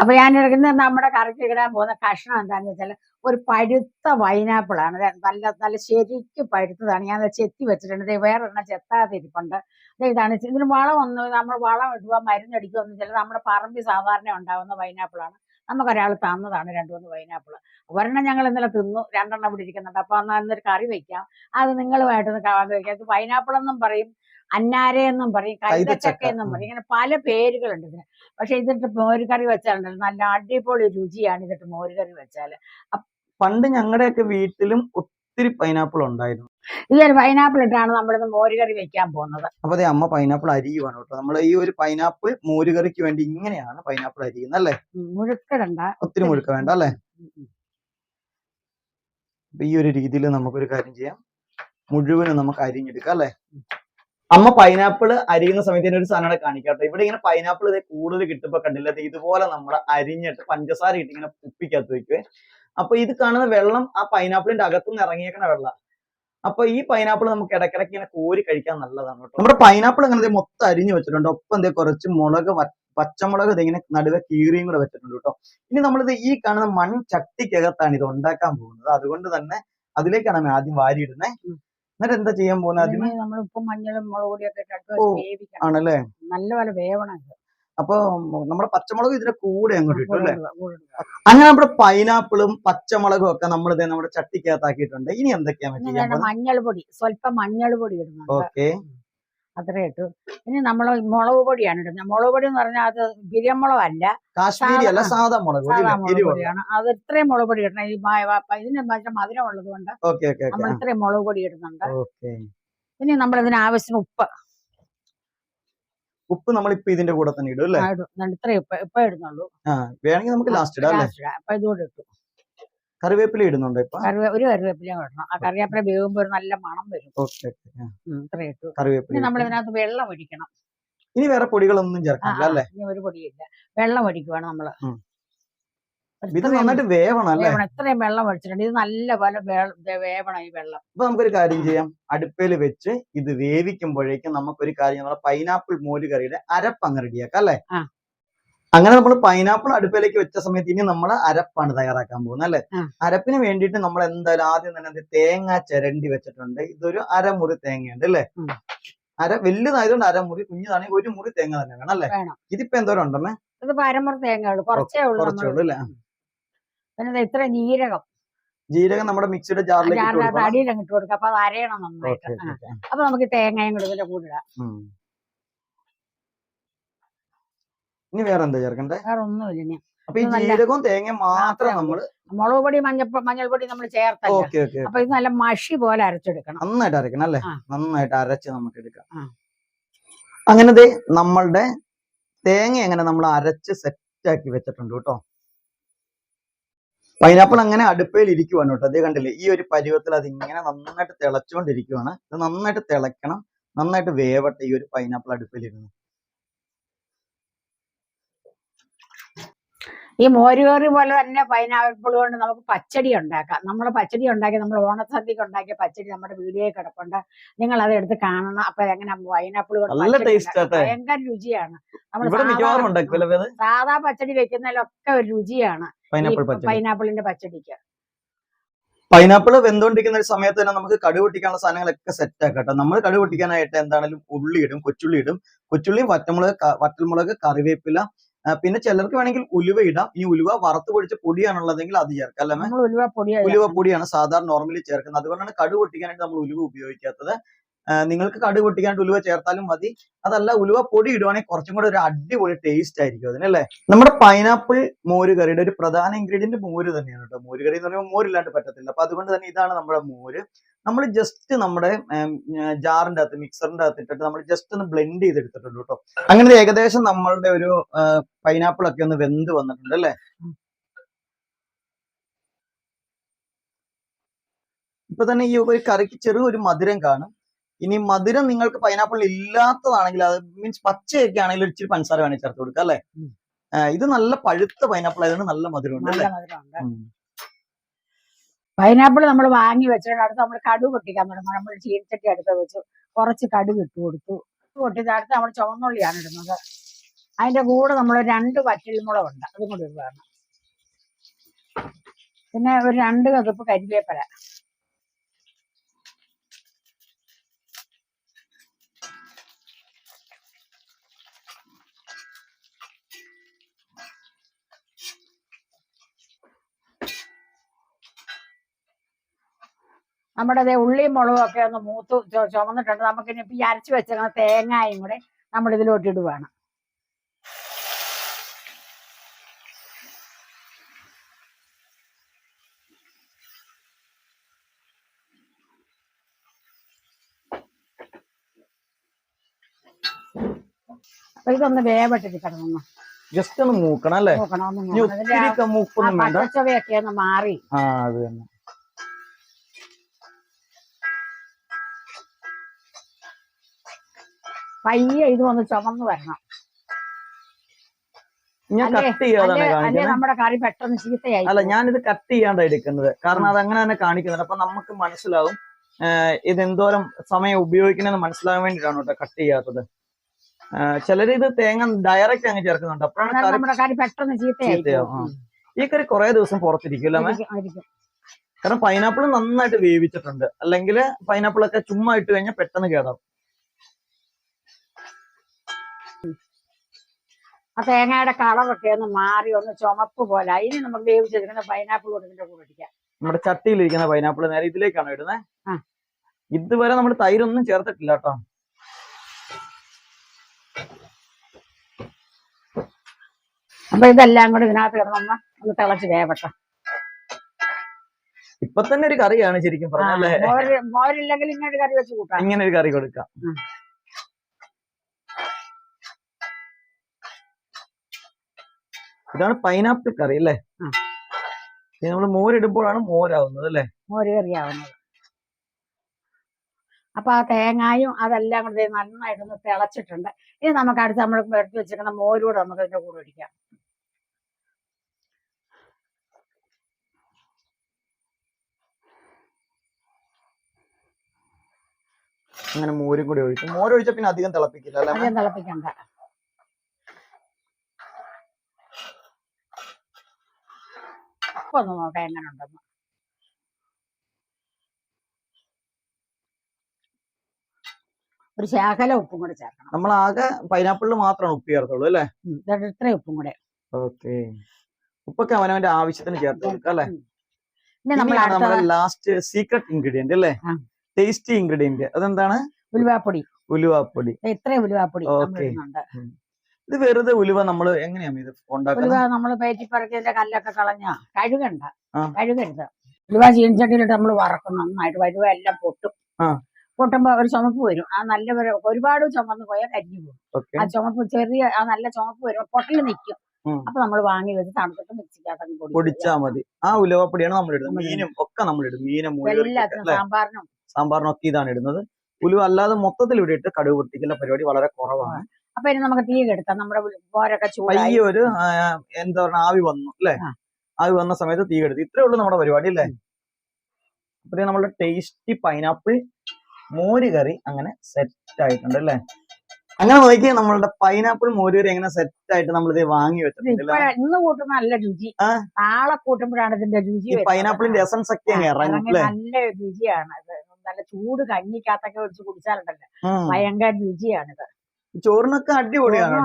അപ്പൊ ഞാൻ എടുക്കുന്ന നമ്മുടെ കറിക്ക് ഇടാൻ പോകുന്ന കഷ്ണം എന്താണെന്ന് വെച്ചാൽ ഒരു പഴുത്ത പൈനാപ്പിൾ ആണ്. നല്ല നല്ല ശരിക്കും പഴുത്തതാണ്. ഞാൻ ചെത്തി വെച്ചിട്ടുണ്ട്. വേറെ എണ്ണം ചെത്താതിരിപ്പുണ്ട് ഇതാണ് ഇതിന് വളം ഒന്നും നമ്മൾ വളം ഇടുക മരുന്നടിക്കുക ഒന്നും ചില നമ്മുടെ പറമ്പിൽ സാധാരണ ഉണ്ടാവുന്ന പൈനാപ്പിളാണ് നമുക്കൊരാൾ തന്നതാണ് രണ്ടു മൂന്ന് പൈനാപ്പിൾ ഒരെണ്ണം ഞങ്ങൾ ഇന്നലെ തിന്നു. രണ്ടെണ്ണം ഇവിടെ ഇരിക്കുന്നുണ്ട്. അപ്പൊ എന്നാൽ ഇന്നൊരു കറി വെക്കാം. അത് നിങ്ങളുമായിട്ടൊന്ന് കാണാൻ വെക്കാം. ഇത് പൈനാപ്പിൾ എന്നും പറയും. അന്നാരെ എന്നും പറയും കൈതച്ചക്ക, എന്നും പറയും. ഇങ്ങനെ പല പേരുകളുണ്ട് ഇതിന്. പക്ഷെ ഇതിട്ട് മോരുകറി വെച്ചാലുണ്ടല്ലോ. നല്ല അടിപൊളി രുചിയാണ് ഇതിട്ട് മോരുകറി വെച്ചാൽ പണ്ട് ഞങ്ങളുടെയൊക്കെ വീട്ടിലും ഒത്തിരി പൈനാപ്പിൾ ഉണ്ടായിരുന്നു. ഈ ഒരു പൈനാപ്പിൾ ഇട്ടാണ് നമ്മളിന്ന് മോരുകറി വെക്കാൻ പോകുന്നത്. അപ്പൊ അതെ അമ്മ പൈനാപ്പിൾ അരിയുവാണ് കേട്ടോ നമ്മൾ ഈ ഒരു പൈനാപ്പിൾ മോരുകറിക്ക് വേണ്ടി ഇങ്ങനെയാണ് പൈനാപ്പിൾ അരിയുന്നത് അല്ലേ? മുഴുക്കടണ്ട. ഒത്തിരി മുഴുക്ക വേണ്ട അല്ലേ. ഈ ഒരു രീതിയിൽ നമുക്കൊരു കാര്യം ചെയ്യാം. മുഴുവനും നമുക്ക് അരിഞ്ഞെടുക്കാം അല്ലേ? അമ്മ പൈനാപ്പിൾ അരിയുന്ന സമയത്ത് ഒരു സാധനം കാണിക്കാം ഇവിടെ ഇങ്ങനെ പൈനാപ്പിൾ ഇത് കൂടുതൽ കിട്ടുമ്പോ കണ്ടില്ല? ഇതുപോലെ നമ്മൾ അരിഞ്ഞിട്ട് പഞ്ചസാര ഇട്ട് ഇങ്ങനെ ഉപ്പിക്കകത്ത് വെക്കുവേ. അപ്പൊ ഇത് കാണുന്ന വെള്ളം ആ പൈനാപ്പിളിന്റെ അകത്തുനിന്ന് ഇറങ്ങിയേക്കണ വെള്ളം. അപ്പൊ ഈ പൈനാപ്പിൾ നമുക്ക് ഇടക്കിടക്ക് ഇങ്ങനെ കോരി കഴിക്കാൻ നല്ലതാണ് കേട്ടോ. നമ്മുടെ പൈനാപ്പിൾ ഇങ്ങനെ മൊത്തം അരിഞ്ഞു വെച്ചിട്ടുണ്ട്. ഒപ്പം എന്തേ കുറച്ച് മുളക് പച്ചമുളക് ദേ ഇങ്ങനെ നടുവെ കീറിയും കൂടെ വെച്ചിട്ടുണ്ട് കേട്ടോ. ഇനി നമ്മളിത് ഈ കാണുന്ന മൺ ചട്ടിക്കകത്താണ് ഇത് ഉണ്ടാക്കാൻ പോകുന്നത്. അതുകൊണ്ട് തന്നെ അതിലേക്കാണ് ആദ്യം വാരിയിടുന്നത്. എന്നിട്ട് എന്താ ചെയ്യാൻ പോകുന്നത് ആദ്യം നമ്മൾ ഉപ്പും മഞ്ഞളും മുളക് പൊടിയൊക്കെ വേവിക്കണം. ആണല്ലേ? നല്ലപോലെ വേവണം അപ്പൊ നമ്മുടെ പച്ചമുളക് ഇതിന്റെ കൂടെ അങ്ങോട്ട് ഇട്ടു അല്ലേ. അങ്ങനെ നമ്മുടെ പൈനാപ്പിളും പച്ചമുളകും ഒക്കെ നമ്മൾ നമ്മുടെ ചട്ടിക്കകത്താക്കിയിട്ടുണ്ട്. ഇനി ചെയ്യാൻ മഞ്ഞൾ പൊടി സ്വല്പം മഞ്ഞൾ പൊടി ഇടുന്നുണ്ട്. ഓക്കെ. അത്രേ ഇട്ടു. ഇനി നമ്മൾ മുളക് പൊടിയാണ് ഇടുന്നത്. മുളക് പൊടി എന്ന് പറഞ്ഞാൽ അത് ബിരിയമുളക് അല്ല കാശ്മീരി അല്ല? സാധാ മുളക് പൊടിയാണ്. അത് ഇത്രയും മുളക് പൊടി ഇടണം. ഈ ഇതിന് മറ്റേ മധുരം ഉള്ളത് കൊണ്ട് നമ്മൾ ഇത്രയും മുളക് പൊടി ഇടുന്നുണ്ട്. ഇനി നമ്മൾ ഇതിന് ആവശ്യത്തിന് ഉപ്പ്. ഉപ്പ് നമ്മൾ ഇപ്പൊ ഇതിന്റെ കൂടെ തന്നെ ഇടും അല്ലേ? ഇത്രയും ഉപ്പ് ഇപ്പൊ ഇടുന്നുള്ളൂ. വേണമെങ്കിൽ നമുക്ക് ലാസ്റ്റ് ഇടാം അല്ലേ? ലാസ്റ്റ് ഇടാം. അപ്പൊ ഇതുകൂടെ ഇട്ടു. കറിവേപ്പില ഇടുന്നുണ്ടോ ഇപ്പൊ? കറിവേ ഒരു കറിവേപ്പില ഇടണം. ആ കറിവേപ്പില വേകുമ്പോൾ ഒരു നല്ല മണം വരും. ഓക്കെ ഉം, ഇത്രയും ഇട്ടു. കറിവേപ്പില ഇനി നമ്മൾ ഇട്ടു. ഇതിനകത്ത് വെള്ളം ഒഴിക്കണം. ഇനി വേറെ പൊടികളൊന്നും ആ, അല്ലേ? ഇനി ഒരു പൊടിയില്ല. വെള്ളം ഒഴിക്കുവാണ് നമ്മൾ. ഉം. ഇത് ഇത്രയും നന്നായിട്ട് വേവണം അല്ലേ? വേവണം. ഇത്രയും വെള്ളം ഒഴിച്ചിട്ടുണ്ട്. ഇത് നല്ല പോലെ വേ- ദേ വേവണം ഈ വെള്ളം. അപ്പൊ നമുക്കൊരു കാര്യം ചെയ്യാം. അടുപ്പയിൽ വെച്ച് ഇത് വേവിക്കുമ്പോഴേക്കും നമുക്കൊരു കാര്യം നമ്മുടെ പൈനാപ്പിൾ മോര് കറിയുടെ അരപ്പ് അങ്ങ് റെഡിയാക്കാം അല്ലേ? ആ. അങ്ങനെ നമ്മൾ പൈനാപ്പിൾ അടുപ്പിലേക്ക് വെച്ച സമയത്ത് ഇനി നമ്മൾ അരപ്പാണ് തയ്യാറാക്കാൻ പോകുന്നത് അല്ലെ? അരപ്പിന് വേണ്ടിയിട്ട് നമ്മൾ എന്തായാലും ആദ്യം തന്നെ തേങ്ങ ചിരണ്ടി വെച്ചിട്ടുണ്ട്. ഇതൊരു അരമുറി തേങ്ങയുണ്ട് അല്ലെ? അര വലുതായതുകൊണ്ട് അരമുറി കുഞ്ഞതാണെങ്കിൽ ഒരു മുറി തേങ്ങ തന്നെ വേണം അല്ലെ? ഇതിപ്പോ എന്തോരം ഉണ്ടമ്മേ തേങ്ങ ഉള്ളു. കുറച്ചേ ഉള്ളൂ അല്ലേ? പിന്നെ ഇത്ര ജീരകം. ജീരകം നമ്മുടെ മിക്സിയുടെ ജാറിലേക്ക് ഇട്ട് കൊടുക്കുക അപ്പൊ അത് അരയണം നന്നായിട്ട്. അപ്പൊ നമുക്ക് തേങ്ങയും കൂടെ ഇതിന്റെ കൂടെ ഇടാം ഇനി വേറെ എന്താ ചേർക്കണ്ടേ? വേറെ ഒന്നുമില്ല ഇനി. അപ്പൊ ഈ ജീരകവും തേങ്ങയും മാത്രം നമ്മൾ മുളക് പൊടി മഞ്ഞൾ മഞ്ഞൾപ്പൊടി നമ്മൾ ചേർത്തല്ല. ഓക്കെ ഓക്കെ അപ്പൊ ഇത് നല്ല മഷി പോലെ അരച്ചെടുക്കണം. നന്നായിട്ട് അരക്കണം അല്ലേ? നന്നായിട്ട് അരച്ച് നമുക്ക് എടുക്കാം അങ്ങനത്തെ നമ്മളുടെ തേങ്ങ എങ്ങനെ നമ്മൾ അരച്ച് സെറ്റ് ആക്കി വെച്ചിട്ടുണ്ട് കേട്ടോ. പൈനാപ്പിൾ അങ്ങനെ അടുപ്പയിൽ ഇരിക്കുവാണ് കേട്ടോ. അതേ കണ്ടില്ലേ ഈ ഒരു പരുവത്തിൽ അത് ഇങ്ങനെ നന്നായിട്ട് തിളച്ചുകൊണ്ടിരിക്കുവാണ് ഇത് നന്നായിട്ട് തിളക്കണം നന്നായിട്ട് വേവട്ടെ ഈ ഒരു പൈനാപ്പിൾ അടുപ്പിൽ ഈ മോരുകറി പോലെ തന്നെ പൈനാപ്പിൾ കൊണ്ട് നമുക്ക് പച്ചടി ഉണ്ടാക്കാം. നമ്മൾ പച്ചടി ഉണ്ടാക്കി നമ്മൾ ഓണസദ്യക്ക് ഉണ്ടാക്കിയ പച്ചടി നമ്മുടെ വീഡിയോയിൽ കിടപ്പുണ്ട്. നിങ്ങൾ അത് എടുത്ത് കാണണം. അപ്പൊ എങ്ങനെ പൈനാപ്പിൾ കൊണ്ട്. ഭയങ്കര രുചിയാണ്. നമ്മൾ സാധാ പച്ചടി വെക്കുന്നതിലൊക്കെ ഒരു രുചിയാണ് പൈനാപ്പിളിന്റെ പച്ചടിക്ക്. പൈനാപ്പിൾ വെന്തുകൊണ്ടിരിക്കുന്ന ഒരു സമയത്ത് തന്നെ നമുക്ക് കടുക് പൊട്ടിക്കാനുള്ള സാധനങ്ങളൊക്കെ സെറ്റ് ആക്കാം കേട്ടോ. നമ്മൾ കടുക് പൊട്ടിക്കാനായിട്ട് എന്താണെങ്കിലും ഉള്ളി ഇടും കൊച്ചുള്ളി ഇടും കൊച്ചുള്ളിയും വറ്റമുളക് വറ്റൽമുളക് കറിവേപ്പില പിന്നെ ചിലർക്ക് വേണമെങ്കിൽ ഉലുവ ഇടാം. ഈ ഉലുവ വറുത്ത് പൊടിച്ച പൊടിയാണുള്ളതെങ്കിൽ അത് ചേർക്കാം അല്ലേ ഉലുവ പൊടി ഉലുവ പൊടിയാണ് സാധാരണ നോർമലി ചേർക്കുന്നത്. അതുകൊണ്ടാണ് കടുക് പൊട്ടിക്കാനായിട്ട് നമ്മൾ ഉലുവ ഉപയോഗിക്കാത്തത്. നിങ്ങൾക്ക് കടുക് പൊട്ടിക്കാണ്ട് ഉലുവ ചേർത്താലും മതി. അതല്ല ഉലുവ പൊടി ഇടുവാണെങ്കിൽ കുറച്ചും കൂടെ ഒരു അടിപൊളി ടേസ്റ്റ് ആയിരിക്കും അതിനല്ലേ നമ്മുടെ പൈനാപ്പിൾ മോര് കറിയുടെ ഒരു പ്രധാന ഇൻഗ്രീഡിയന്റ് മോര് തന്നെയാണ് കേട്ടോ. മോര് കറി എന്ന് പറയുമ്പോൾ മോരില്ലാണ്ട് പറ്റത്തില്ല. അപ്പൊ അതുകൊണ്ട് തന്നെ ഇതാണ് നമ്മുടെ മോര്. നമ്മൾ ജസ്റ്റ് നമ്മുടെ ജാറിന്റെ അകത്ത് മിക്സറിന്റെ അകത്ത് ഇട്ടിട്ട് നമ്മൾ ജസ്റ്റ് ഒന്ന് ബ്ലെൻഡ് ചെയ്തെടുത്തിട്ടുണ്ട് കേട്ടോ. അങ്ങനെ ഏകദേശം നമ്മളുടെ ഒരു പൈനാപ്പിൾ ഒക്കെ ഒന്ന് വെന്ത് വന്നിട്ടുണ്ട് അല്ലേ? ഇപ്പൊ തന്നെ ഈ ഒരു കറിക്ക് ചെറിയൊരു മധുരം കാണും. ഇനി മധുരം നിങ്ങൾക്ക് പൈനാപ്പിൾ ഇല്ലാത്തതാണെങ്കിൽ അത് മീൻസ് പച്ചയൊക്കെ ആണെങ്കിൽ ഇച്ചിരി പഞ്ചസാര വേണമെങ്കിൽ ചേർത്ത് കൊടുക്കുക അല്ലേ? ഇത് നല്ല പഴുത്ത പൈനാപ്പിൾ ആയതുകൊണ്ട് നല്ല മധുരം ഉണ്ട് നല്ല അല്ലേ മധുരമുണ്ട് പൈനാപ്പിൾ നമ്മൾ വാങ്ങി വെച്ചിട്ട് അടുത്ത് നമ്മൾ കടുക് പൊട്ടിക്കാൻ തുടങ്ങും. നമ്മൾ ചീനച്ചട്ടി അടുത്ത് വെച്ചു. കുറച്ച് കടുക് ഇട്ട് കൊടുത്തു. പൊട്ടിയത് അടുത്ത് നമ്മൾ ചുവന്നുള്ളിയാണ് ഇടുന്നത്. അതിന്റെ കൂടെ നമ്മൾ രണ്ട് വറ്റൽമുളകുണ്ട്. അതും കൂടി ഇടുകയാണ് പിന്നെ ഒരു രണ്ട് കതുപ്പ് കരിവേപ്പില. നമ്മുടെ അതേ ഉള്ളിയും മുളകും ഒക്കെ ഒന്ന് മൂത്ത് ചുമന്നിട്ടുണ്ട്. നമുക്കിനി ഇനി ഈ അരച്ച് വെച്ചിരുന്ന തേങ്ങയും കൂടെ നമ്മൾ ഇതിലോട്ട് ഇടുവാണ്. ഇതൊന്ന് വേവട്ടിട്ട് കിടന്നു ജസ്റ്റ് ഒന്ന് മൂക്കണം അല്ലേ? മൂക്കണം ഒന്ന് ഒന്ന് മാറി. ആ അത് തന്നെ. പയ്യെ ഇത് ഒന്ന് ചുമന്ന് വരണം. ഞാൻ കട്ട് ചെയ്യാതാണ് അല്ലേ? കാണിക്കുന്നത്. ഞാനിത് കട്ട് ചെയ്യാണ്ടാ എടുക്കുന്നത്. കാരണം അത് അങ്ങനെ തന്നെ കാണിക്കുന്നുണ്ട് അപ്പൊ നമുക്ക് മനസ്സിലാവും ഇത് എന്തോരം സമയം ഉപയോഗിക്കണമെന്ന് മനസ്സിലാകാൻ വേണ്ടിയിട്ടാണ് കേട്ടോ കട്ട് ചെയ്യാത്തത്. ചിലര് ഇത് തേങ്ങ ഡയറക്റ്റ് അങ്ങ് ചേർക്കുന്നുണ്ട്. അപ്പോഴാണ് ഈ കറി കുറെ ദിവസം പുറത്തിരിക്കും. കാരണം പൈനാപ്പിൾ നന്നായിട്ട് വേവിച്ചിട്ടുണ്ട്. അല്ലെങ്കിൽ പൈനാപ്പിൾ ഒക്കെ ചുമ്മാ ഇട്ട് കഴിഞ്ഞാൽ പെട്ടെന്ന് കേടാവും. ആ തേങ്ങയുടെ കളറൊക്കെ ഒന്ന് മാറി ഒന്ന് ചുമപ്പ് പോലെ. അതിന് നമുക്ക് വേവിച്ചെടുക്കുന്ന പൈനാപ്പിൾ കൊടുക്കുന്ന കൂടെ ഇടിക്കാം നമ്മുടെ ചട്ടിയിലിരിക്കുന്ന പൈനാപ്പിൾ നേരെ ഇതിലേക്കാണ് ഇടുന്നത്. ഇതുവരെ നമ്മൾ തൈരൊന്നും ചേർത്തിട്ടില്ല കേട്ടോ. അപ്പൊ ഇതെല്ലാം കൂടി ഇതിനകത്ത് കിടന്നമ്മ ഒന്ന് തിളച്ച് വേവട്ടെ. ഇപ്പൊ തന്നെ ഒരു കറിയാണ് ശരിക്കും പറഞ്ഞല്ലേ മോര് മോരില്ലെങ്കിൽ ഇങ്ങനെ ഒരു കറി വെച്ച് കൂട്ടാം. ഇങ്ങനെ ഒരു കറി കൊടുക്കാം. ഇതാണ് പൈനാപ്പിൾ കറി അല്ലേ? നമ്മൾ മോരിടുമ്പോഴാണ് മോരാവുന്നത് അല്ലേ? മോര് കറിയാവുന്നത്. അപ്പൊ ആ തേങ്ങായും അതെല്ലാം കൂടെ നന്നായിട്ടൊന്ന് തിളച്ചിട്ടുണ്ട്. ഇനി നമുക്ക് അടുത്ത് നമ്മൾ എടുത്ത് വെച്ചിരിക്കുന്ന മോരൂടെ നമുക്ക് ഇതിന്റെ കൂടെ ഒഴിക്കാം. അങ്ങനെ മോരും കൂടി ഒഴിക്കും. മോര് ഒഴിച്ചാൽ പിന്നെ അധികം തിളപ്പിക്കില്ല അധികം തിളപ്പിക്കണ്ട. അപ്പൊ ഒന്ന് നോക്കാം എങ്ങനെ ഉണ്ടെന്ന് ഒരു ശാഖല ഉപ്പും കൂടെ ചേർക്കണം. നമ്മൾ ആകെ പൈനാപ്പിളിൽ മാത്രമാണ് ഉപ്പ് ചേർത്തുള്ളൂ അല്ലേ? ഇത്രയും ഉപ്പും കൂടെ. ഓക്കെ. ഉപ്പൊക്കെ അവനവന്റെ ആവശ്യത്തിന് ചേർത്ത് കൊടുക്കാം അല്ലേ? നമ്മുടെ ലാസ്റ്റ് സീക്രട്ട് ഇൻഗ്രീഡിയന്റ് അല്ലേ? ടേസ്റ്റി ഇൻഗ്രീഡിയന്റ് അതെന്താണ്? ഉലുവാപ്പൊടി. ഉലുവാപ്പൊടി. ഇത്രയും ഉലുവാപ്പൊടി ഓക്കേ. ഇത് വെറുതെ ഉലുവ നമ്മൾ എങ്ങനെയാണ് ഇത് ഉണ്ടാക്കുന്നത് ഉലുവ നമ്മൾ പേറ്റിപ്പറക്കിയതിന്റെ കല്ലൊക്കെ കളഞ്ഞ കഴുകണ്ട ആ. കഴുകരുത്. ഉലുവ ചീനച്ചട്ടിയിലിട്ട് നമ്മൾ വറക്കണം നന്നായിട്ട് വരുവ എല്ലാം പൊട്ടും. ആ. പൊട്ടുമ്പോ ഒരു ചുമപ്പ് വരും. ആ നല്ല ഒരു- ഒരുപാട് ചുമന്ന് പോയാൽ കരിഞ്ഞു പോകും. ഓക്കെ. ആ ചുമപ്പ് ചെറിയ ആ നല്ല ചുമപ്പ് വരും. പൊട്ടിൽ നിൽക്കും ഉം. അപ്പൊ നമ്മൾ വാങ്ങി വെച്ച് തണുത്തിട്ട് മിക്സിക്കകത്ത് പൊടി പൊടിച്ചാ മതി. ആ ഉലുവപ്പൊടിയാണ് നമ്മൾ ഇടുന്നത് മീനും ഒക്കെ നമ്മൾ ഇടും മീനും മുഴുവൻ എല്ലാത്തിനും അല്ലേ? സാമ്പാറിനും. സാമ്പാറിനൊക്കെ ഇതാണ് ഇടുന്നത്. ഉലുവ അല്ലാതെ മൊത്തത്തിൽ ഇവിടെ ഇട്ട് കടുക് പൊട്ടിക്കുന്ന പരിപാടി വളരെ കുറവാണ്. അപ്പൊ ഇനി നമുക്ക് തീ കെടുത്താം നമ്മുടെ പോരൊക്കെ ചൂടായി. ഒരു എന്താ പറയുക ആവി വന്നു അല്ലേ? ആവി വന്ന സമയത്ത് തീ കെടുത്തി. ഇത്രേ ഉള്ളൂ നമ്മുടെ പരിപാടി അല്ലേ? അപ്പൊ നമ്മുടെ ടേസ്റ്റി പൈനാപ്പിൾ മോര് കറി അങ്ങനെ സെറ്റ് ആയിട്ടുണ്ട് അല്ലേ? അങ്ങനെ നോക്കിയാൽ നമ്മളുടെ പൈനാപ്പിൾ മോരുകറി എങ്ങനെ സെറ്റ് ആയിട്ട് നമ്മൾ ഇത് വാങ്ങി വെച്ചിട്ടുണ്ട് ഇന്ന് കൂട്ടുന്ന നല്ല രുചി. നാളെ കൂട്ടുമ്പോഴാണ് ഇതിന്റെ രുചി പൈനാപ്പിളിന്റെ എസൻസ് ഒക്കെ നല്ല രുചിയാണ് നല്ല ചൂട് കഞ്ഞിക്കകത്തൊക്കെ ഒഴിച്ച് കുടിച്ചാലുണ്ടല്ലോ. ഭയങ്കര രുചിയാണ് ഇത് ചോറിനൊക്കെ അടിപൊളിയാണ്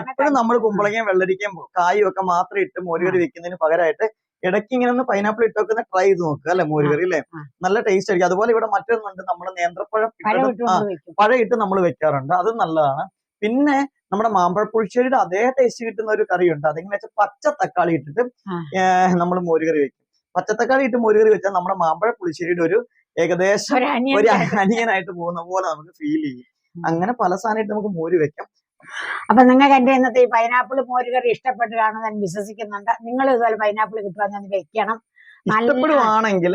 എപ്പോഴും നമ്മൾ കുമ്പളങ്ങയും വെള്ളരിക്കയും കായും ഒക്കെ മാത്രം ഇട്ട് മോരുകറി വെക്കുന്നതിന് പകരമായിട്ട് ഇടയ്ക്ക് ഇങ്ങനെ ഒന്ന് പൈനാപ്പിൾ ഇട്ട് വെക്കുന്ന ട്രൈ ചെയ്ത് നോക്കുക അല്ലെ മോരുകറി അല്ലെ? നല്ല ടേസ്റ്റ് ആയിരിക്കും. അതുപോലെ ഇവിടെ മറ്റൊന്നുണ്ട്. നമ്മൾ നേന്ത്രപ്പഴം പഴം ഇട്ട് നമ്മൾ വെക്കാറുണ്ട്. അത് നല്ലതാണ്. പിന്നെ നമ്മുടെ മാമ്പഴ പുളിശ്ശേരിയുടെ അതേ ടേസ്റ്റ് കിട്ടുന്ന ഒരു കറിയുണ്ട്. അതെങ്ങനെ വെച്ചാൽ പച്ച തക്കാളി ഇട്ടിട്ട്. നമ്മൾ മോരുകറി വെക്കും. പച്ചത്തക്കാളി ഇട്ട് മോരുകറി വെച്ചാൽ നമ്മുടെ മാമ്പഴ പുളിശ്ശേരിയുടെ ഒരു ഏകദേശം ഒരു അനിയനായിട്ട് പോകുന്ന പോലെ നമുക്ക് ഫീൽ ചെയ്യും. അങ്ങനെ പല സാധനമായിട്ട് നമുക്ക് മോര് വെക്കാം. അപ്പൊ നിങ്ങൾക്ക് എന്റെ ഇന്നത്തെ ഈ പൈനാപ്പിൾ മോര് കറി ഇഷ്ടപ്പെട്ടാണ് ഞാൻ വിശ്വസിക്കുന്നുണ്ട്. നിങ്ങൾ ഇതുപോലെ പൈനാപ്പിൾ കിട്ടുവാൻ ഞാൻ വെക്കണം.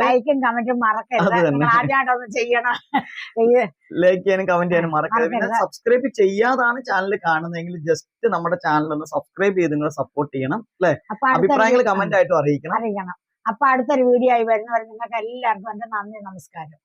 ലൈക്കും കമന്റും മറക്കരുത്. ആദ്യമായിട്ടൊന്ന് ചെയ്യണം. ലൈക്ക് ചെയ്യാനും കമന്റ് ചെയ്യാനും മറക്കരുത്. പിന്നെ സബ്സ്ക്രൈബ് ചെയ്യാതാണ് ചാനൽ കാണുന്നതെങ്കിൽ ജസ്റ്റ് നമ്മുടെ ചാനൽ ഒന്ന് സബ്സ്ക്രൈബ് ചെയ്ത് നിങ്ങൾ സപ്പോർട്ട് ചെയ്യണം അല്ലെ? അഭിപ്രായങ്ങൾ കമന്റ് ആയിട്ട് അറിയിക്കണം. അറിയിക്കണം. അപ്പൊ അടുത്തൊരു വീഡിയോ ആയി വരുന്നവരെ നിങ്ങൾക്ക് എല്ലാവർക്കും എന്റെ നന്ദി നമസ്കാരം.